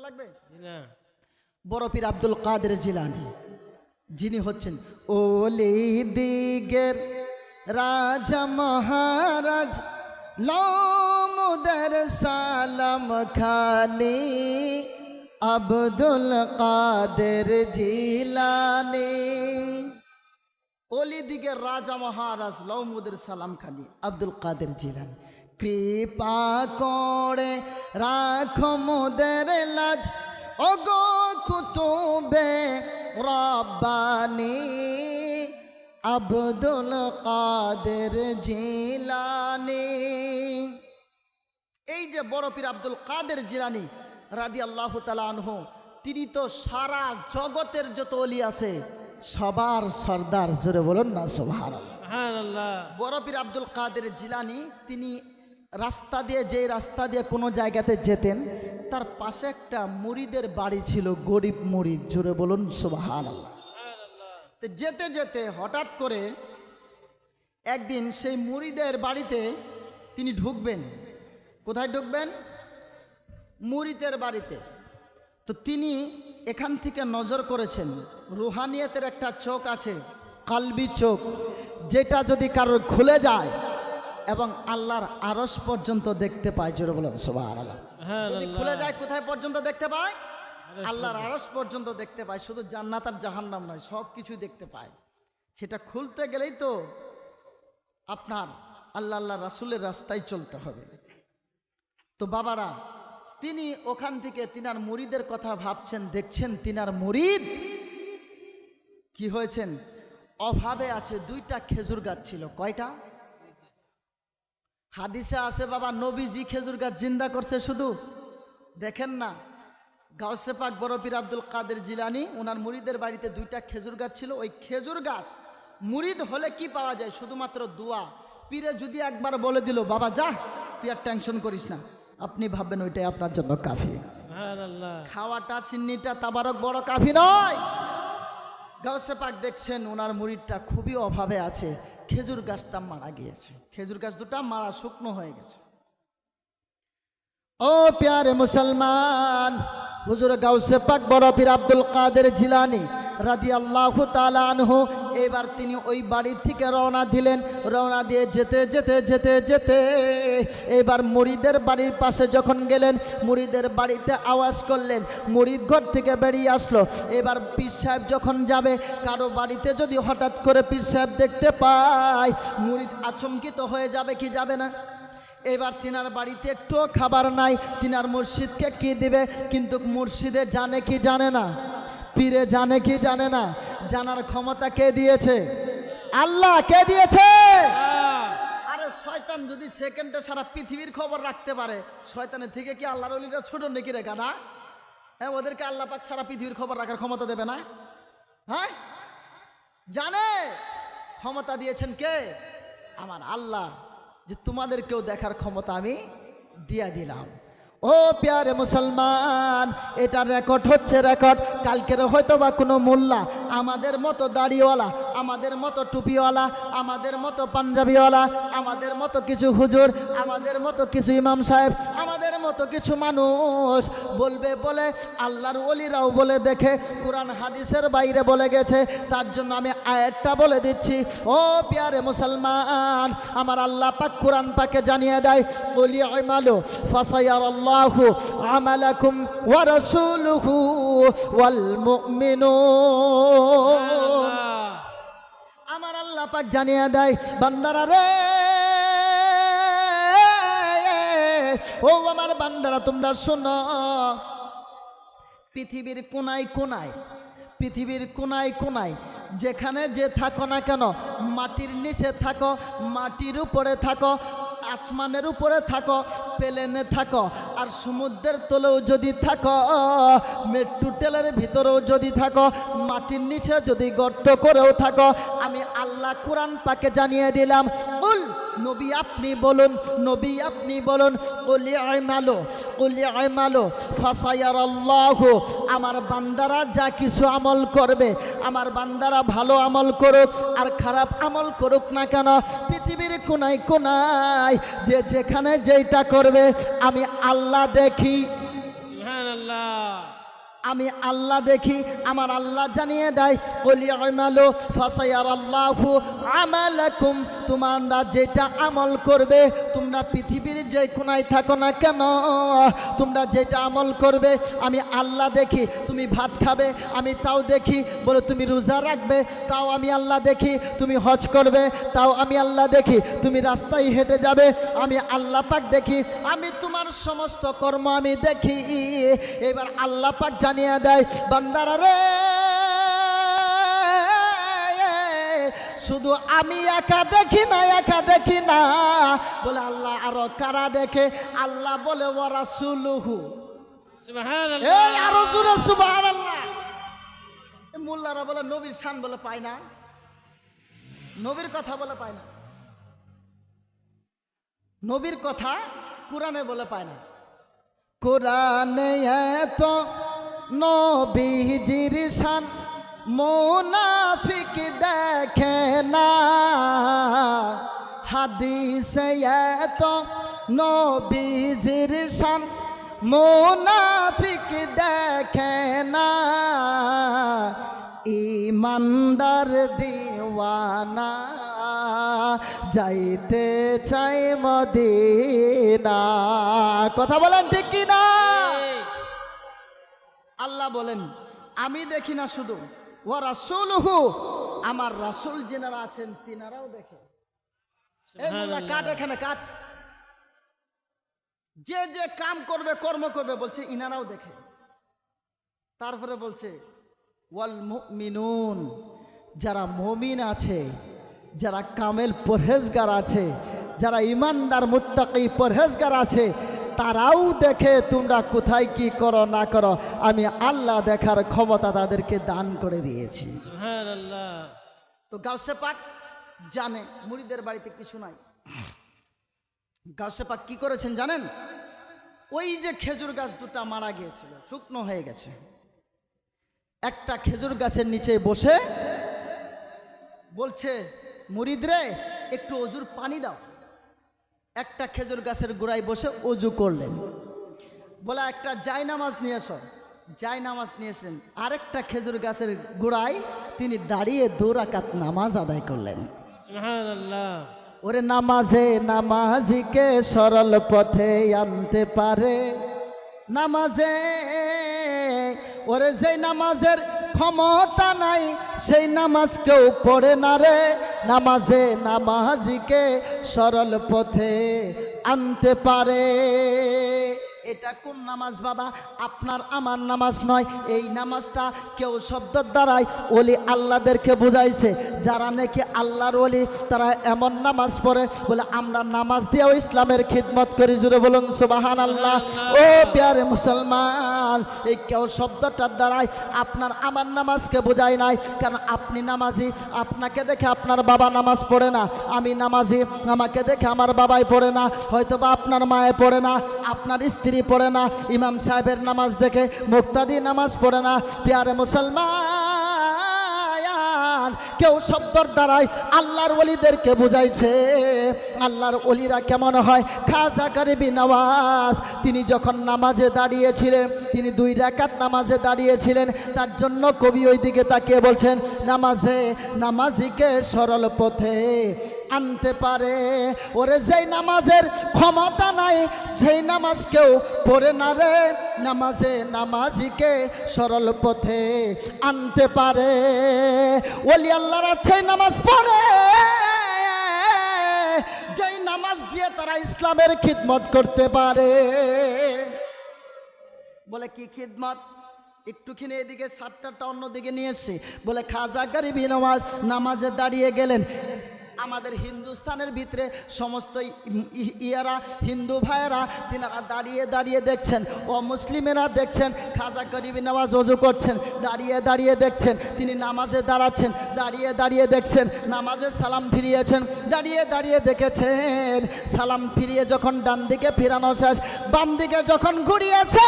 ভালো লাগবে? বড় পীর আব্দুল কাদের জিলানি যিনি হচ্ছেন ওলি দিগের রাজা মহারাজ। লমুদের সালাম খানি আব্দুল কাদের জিলানি। অলি দিগের রাজা মহারাজ লৌমুদের সালাম খানি আব্দুল কাদের জিলানি। কৃপা করে রাখো মোদের লাজ। ওগো কুতুবে রব্বানি আব্দুল কাদের জিলানি। এই যে বড় পীর আব্দুল কাদের জিলানি রাদি আল্লাহ আনহু তিনি তো সারা জগতের যত অলি আছে সবার সর্দার জোরে বলুন না আল্লাহ বড় পীর আব্দুল কাদের জিলানি তিনি রাস্তা দিয়ে যে রাস্তা দিয়ে কোনো জায়গাতে যেতেন, তার পাশে একটা মুড়িদের বাড়ি ছিল, গরিব মুড়িদ জোরে বলুন সোভার তো যেতে যেতে হঠাৎ করে একদিন সেই মুড়িদের বাড়িতে তিনি ঢুকবেন। কোথায় ঢুকবেন? মুরিদের বাড়িতে। তো তিনি এখান থেকে নজর করেছেন, রুহানিয়তের একটা চোখ আছে, কালবি চোখ, যেটা যদি কারোর খুলে যায় এবং আল্লাহর আরস পর্যন্ত দেখতে পায় জোরে বলেন সোভা আল্লাহ যদি খুলে যায় কোথায় পর্যন্ত দেখতে পায়? আল্লাহর আরস পর্যন্ত দেখতে পায় শুধু জান্নাত আর জাহান্নাম নয় সব কিছুই দেখতে পায়। সেটা খুলতে গেলেই তো আপনার আল্লাহ আল্লাহ রাসুলের রাস্তায় চলতে হবে। তো বাবারা তিনি ওখান থেকে তিনার মুরিদের কথা ভাবছেন দেখছেন তিনার মুরিদ কি হয়েছেন? অভাবে আছে দুইটা খেজুর গাছ ছিল কয়টা? হাদিসে আছে বাবা নবীজি খেজুর গাছ জিন্দা করছে শুধু। দেখেন না গাউসে পাক বড় পীর আব্দুল কাদের জিলানি ওনার মুড়িদের বাড়িতে দুইটা খেজুর গাছ ছিল। ওই খেজুর গাছ মুরিদ হলে কি পাওয়া যায়? শুধুমাত্র দোয়া। পীরে যদি একবার বলে দিল বাবা যা তুই আর টেনশন করিস না। আপনি ভাববেন ওইটাই আপনার জন্য কাফি। খাওয়াটা সিন্নিটা তাবারক বড় কাফি নয়। গাউসে পাক দেখছেন ওনার মুরিদটা খুবই অভাবে আছে। খেজুর গাছটা মারা গিয়েছে। খেজুর গাছ দুটা মারা, শুকনো হয়ে গেছে। ও প্যারে মুসলমান, হুজুর গাউসে পাক বড় পীর আব্দুল কাদের জিলানি রাদি আল্লাহ আনহু, এবার তিনি ওই বাড়ি থেকে রওনা দিলেন। রওনা দিয়ে যেতে যেতে যেতে যেতে এবার মুড়িদের বাড়ির পাশে যখন গেলেন, মুড়িদের বাড়িতে আওয়াজ করলেন। মুড়িদ ঘর থেকে বেরিয়ে আসলো। এবার পীর সাহেব যখন যাবে, কারও বাড়িতে যদি হঠাৎ করে পীর সাহেব দেখতে পায় মুড়িদ আচমকিত হয়ে যাবে কি যাবে না? এবার তিনার বাড়িতে একটুও খাবার নাই। তিনার মুর্শিদকে কি দিবে? কিন্তু মুর্শিদে জানে কি জানে না। পীরে জানে কি জানে না? জানার ক্ষমতা কে দিয়েছে? আল্লাহ কে দিয়েছে? আরে শয়তান যদি সেকেন্ডে সারা পৃথিবীর খবর রাখতে পারে শয়তানের থেকে কি আল্লাহর অলিরা ছোট নাকি রে গাধা হ্যাঁ ওদেরকে আল্লাহ পাক সারা পৃথিবীর খবর রাখার ক্ষমতা দেবে না? হ্যাঁ? জানে? ক্ষমতা দিয়েছেন কে? আমার আল্লাহ। যে তোমাদেরকেও দেখার ক্ষমতা আমি দিয়া দিলাম। ও প্যারে মুসলমান, এটা রেকর্ড হচ্ছে রেকর্ড কালকের হয়তো বা কোনো মোল্লা, আমাদের মতো দাড়িওয়ালা, আমাদের মতো টুপিওয়ালা, আমাদের মতো পাঞ্জাবিওয়ালা, আমাদের মতো কিছু হুজুর, আমাদের মতো কিছু ইমাম সাহেব, আমাদের মতো কিছু মানুষ বলবে বলে, আল্লাহর ওলিরাও বলে দেখে, কোরআন হাদিসের বাইরে বলে গেছে। তার জন্য আমি আয়াতটা বলে দিচ্ছি। ও প্যারে মুসলমান, আমার আল্লাহ পাক কোরআন পাকে জানিয়ে দেয় বলি আমালো ফাসায়ার আল্লাহু আমালাকুম ওয়া রাসূলুহু ওয়াল মুমিনুন আমার আল্লাহ পাক জানিয়ে দেয় বান্দারা রে ও আমার বান্দারা তোমরা শোনো। পৃথিবীর কোনায় কোনায় পৃথিবীর কোনায় কোনায় যেখানে যে থাকো না কেন মাটির নিচে থাকো মাটির উপরে থাকো আসমানের উপরে থাকো, প্লেনে থাকো, আর সমুদ্রের তলেও যদি থাকো, মেট্রো টেলের ভিতরেও যদি থাকো, মাটির নিচে যদি গর্ত করেও থাকো, আমি আল্লাহ কোরআন পাকে জানিয়ে দিলাম, উল, নবী আপনি বলুন, নবী আপনি বলুন কলি আইমালো কলি আইমালো ফাসায়ার আল্লাহ আমার বান্দারা যা কিছু আমল করবে, আমার বান্দারা ভালো আমল করুক, আর খারাপ আমল করুক না কেন, পৃথিবীর কোনায় কোনায় যে যেখানে যেটা করবে আমি আল্লাহ দেখি। আমি আল্লাহ দেখি আমার আল্লাহ জানিয়ে দেয় বলি আমালো ফাসায়ার আল্লাহু আমালাকুম তোমরা যেটা আমল করবে, তোমরা পৃথিবীর যে কোনায় থাকো না কেন? তোমরা যেটা আমল করবে, আমি আল্লাহ দেখি, তুমি ভাত খাবে, আমি তাও দেখি, বলে তুমি রোজা রাখবে, তাও আমি আল্লাহ দেখি, তুমি হজ করবে, তাও আমি আল্লাহ দেখি, তুমি রাস্তায় হেঁটে যাবে, আমি আল্লাহ পাক দেখি, আমি তোমার সমস্ত কর্ম আমি দেখি। এবার আল্লাহ পাক জানিয়ে দেয়, বান্দারা রে শুধু আমি একা দেখি না একা দেখি না। বলে আল্লাহ আরও কারা দেখে? আল্লাহ বলে ওরা সুলুহু এই আরও জুড়ে সুবাহ আল্লাহ মোল্লারা বলে নবীর শান বলে পায় না। নবীর কথা বলে পায় না। নবীর কথা কোরআনে বলে পায় না। কোরআনে এত নবীজির শান। মোনাফিক দেখে না। হাদিসে এত নবীজির শান, মোনাফিক দেখে না। ইমানদার দিওয়ানা, যাইতে চাই মদিনা। কথা বলেন ঠিক কি না আল্লাহ বলেন, আমি দেখি না শুধু। ও রাসুল হু আমার রাসুল যেনারা আছেন তিনারাও দেখে। কাট এখানে কাট। যে যে কাম করবে কর্ম করবে বলছে ইনারাও দেখে। তারপরে বলছে ওয়াল মুমিনুন যারা মমিন আছে যারা কামেল পরহেজগার আছে যারা ইমানদার মুত্তাকি পরহেজগার আছে তারাও দেখে তোমরা কোথায় কি করো না করো আমি আল্লাহ দেখার ক্ষমতা তাদেরকে দান করে দিয়েছি। তো গাউসে পাক জানে মুড়িদের বাড়িতে কিছু নাই। গাউসে পাক কি করেছেন জানেন? ওই যে খেজুর গাছ দুটা মারা গিয়েছিল শুকনো হয়ে গেছে। একটা খেজুর গাছের নিচে বসে বলছে মুরিদরে একটু অজুর পানি দাও। একটা খেজুর গাছের গোড়ায় বসে অজু করলেন। বলে একটা জায় নামাজ নিয়ে এসো। জায় নামাজ নিয়েছিলেন আরেকটা খেজুর গাছের গোড়ায় তিনি দাঁড়িয়ে দৌরাকাত নামাজ আদায় করলেন। ওরে নামাজে নামাজিকে সরল পথে আনতে পারে। নামাজে ওরে যেই নামাজের ক্ষমতা নাই সেই নামাজ কেউ পড়ে না রে। নামাজে নামাজিকে সরল পথে আনতে পারে। এটা কোন নামাজ বাবা? আপনার আমার নামাজ নয়। এই নামাজটা কেউ শব্দের দ্বারাই ওলি আল্লাহদেরকে বুঝাইছে। যারা নাকি আল্লাহর ওলি, তারা এমন নামাজ পড়ে, বলে আমরা নামাজ দিয়েও ইসলামের খিদমত করি। জুড়ে বলুন সুবাহান আল্লাহ ও প্যারে মুসলমান, এই কেউ শব্দটার দ্বারাই আপনার আমার নামাজকে বোঝায় নাই। কারণ আপনি নামাজি, আপনাকে দেখে আপনার বাবা নামাজ পড়ে না। আমি নামাজি, আমাকে দেখে আমার বাবাই পড়ে না। হয়তো বা আপনার মায়ে পড়ে না। আপনার স্ত্রী পড়ে না, ইমাম সাহেবের নামাজ দেখে মুক্তাদি নামাজ পড়ে না। প্যারে মুসলমান, কেউ শব্দর দ্বারাই আল্লাহর ওলিদেরকে বুঝাইছে, আল্লাহর ওলিরা কেমন হয়? খাজা কারিবি নওয়াজ তিনি যখন নামাজে দাঁড়িয়েছিলেন, তিনি দুই রাকাত নামাজে দাঁড়িয়েছিলেন, তার জন্য কবি ওই দিকে তাকিয়ে বলছেন, নামাজে, নামাজিকে সরল পথে আনতে পারে। ওরে যেই নামাজের ক্ষমতা নাই, সেই নামাজ কেউ পড়ে না রে। নামাজে নামাজিকে সরল পথে আনতে পারে। ওলি আল্লাহরা সেই নামাজ পড়ে। যেই নামাজ দিয়ে তারা ইসলামের খিদমত করতে পারে। বলে, কি খিদমত? একটুখানি এদিকে সাতটাটা অন্যদিকে নিয়ে বলে, খাজা গরিবি নামাজ, নামাজে দাঁড়িয়ে গেলেন। আমাদের হিন্দুস্তানের ভিতরে সমস্ত ইয়ারা, হিন্দু ভাইয়েরা, তিনারা দাঁড়িয়ে দাঁড়িয়ে দেখছেন ও মুসলিমেরা দেখছেন, খাজা গরিবি নামাজ অজু করছেন, দাঁড়িয়ে দাঁড়িয়ে দেখছেন, তিনি নামাজে দাঁড়াচ্ছেন, দাঁড়িয়ে দাঁড়িয়ে দেখছেন, নামাজে সালাম ফিরিয়েছেন, দাঁড়িয়ে দাঁড়িয়ে দেখেছেন, সালাম ফিরিয়ে যখন ডান দিকে ফিরানো শেষ, বাম দিকে যখন ঘুরিয়েছে,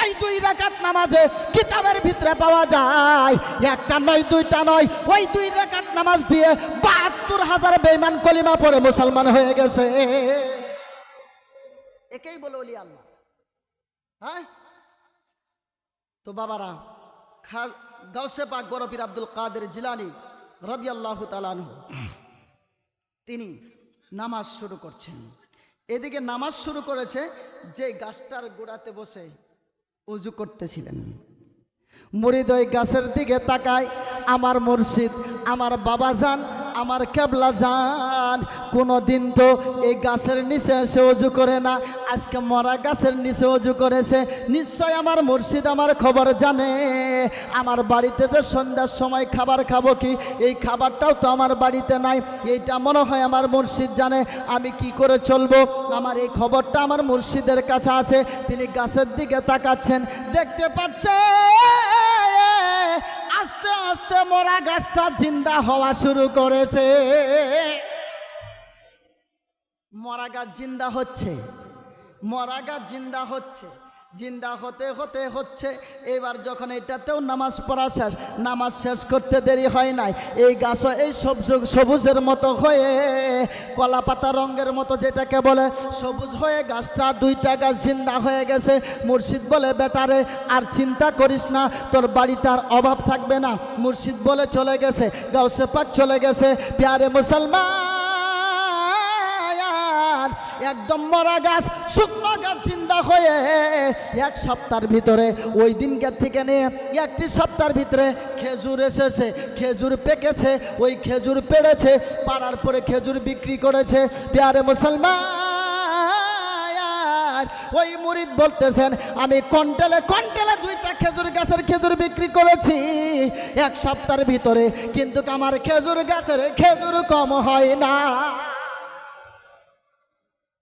ওই দুই রাকাত নামাজে কিতাবের ভিতরে পাওয়া যায়, একটা নয়, দুইটা নয়, ওই দুই রাকাত নামাজ দিয়ে বাহাত্তর হাজার বেইমান কলিমা পরে মুসলমান হয়ে গেছে। একেই বলে ওলি আল্লাহ। হ্যাঁ? তো বাবারা, খা গাউসে পাক বরফির আব্দুল কাদের জিলানি রাদি আল্লাহ তালানহ তিনি নামাজ শুরু করছেন। এদিকে নামাজ শুরু করেছে যে গাছটার গোড়াতে বসে উজু করতেছিলেন। মুরিদ ওই গাছের দিকে তাকায়, আমার মুর্শিদ, আমার বাবা যান, আমার কেবলা যান। কোনো দিন তো এই গাছের নিচে এসে অজু করে না। আজকে মরা গাছের নিচে অজু করেছে। নিশ্চয় আমার মুর্শিদ আমার খবর জানে। আমার বাড়িতে যে সন্ধ্যার সময় খাবার খাব কি, এই খাবারটাও তো আমার বাড়িতে নাই। এইটা মনে হয় আমার মুর্শিদ জানে। আমি কি করে চলবো? আমার এই খবরটা আমার মুর্শিদের কাছে আছে। তিনি গাছের দিকে তাকাচ্ছেন। দেখতে পাচ্ছেন মরা গাছটা জিন্দা হওয়া শুরু করেছে। মরা গাছ জিন্দা হচ্ছে। মরা গাছ জিন্দা হচ্ছে। জিন্দা হতে হতে হচ্ছে। এবার যখন এটাতেও নামাজ পড়া শেষ, নামাজ শেষ করতে দেরি হয় নাই। এই গাছও এই সবুজ সবুজের মতো হয়ে, কলা পাতা রঙের মতো যেটাকে বলে, সবুজ হয়ে গাছটা দুইটা গাছ জিন্দা হয়ে গেছে। মুর্শিদ বলে, বেটারে, আর চিন্তা করিস না, তোর বাড়িতে আর অভাব থাকবে না। মুর্শিদ বলে, চলে গেছে গাউসে পাক চলে গেছে, প্যারে মুসলমান একদম মরা গাছ, শুকনো গাছ চিন্তা হয়ে এক সপ্তাহের ভিতরে, ওই দিনকার থেকে নিয়ে একটি সপ্তাহের ভিতরে খেজুর এসেছে, খেজুর পেকেছে, ওই খেজুর পেড়েছে, পাড়ার পরে খেজুর বিক্রি করেছে। পেয়ারে মুসলমান, ওই মুরিদ বলতেছেন, আমি কন্টেলে কন্টেলে দুইটা খেজুর গাছের খেজুর বিক্রি করেছি, এক সপ্তাহের ভিতরে, কিন্তু আমার খেজুর গাছের খেজুর কম হয় না।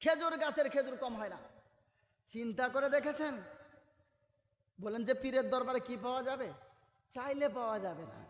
খেজুর গাছের খেজুর কম হয় না। চিন্তা করে দেখেছেন? বলেন যে পীরের দরবারে কি পাওয়া যাবে? চাইলে পাওয়া যাবে না।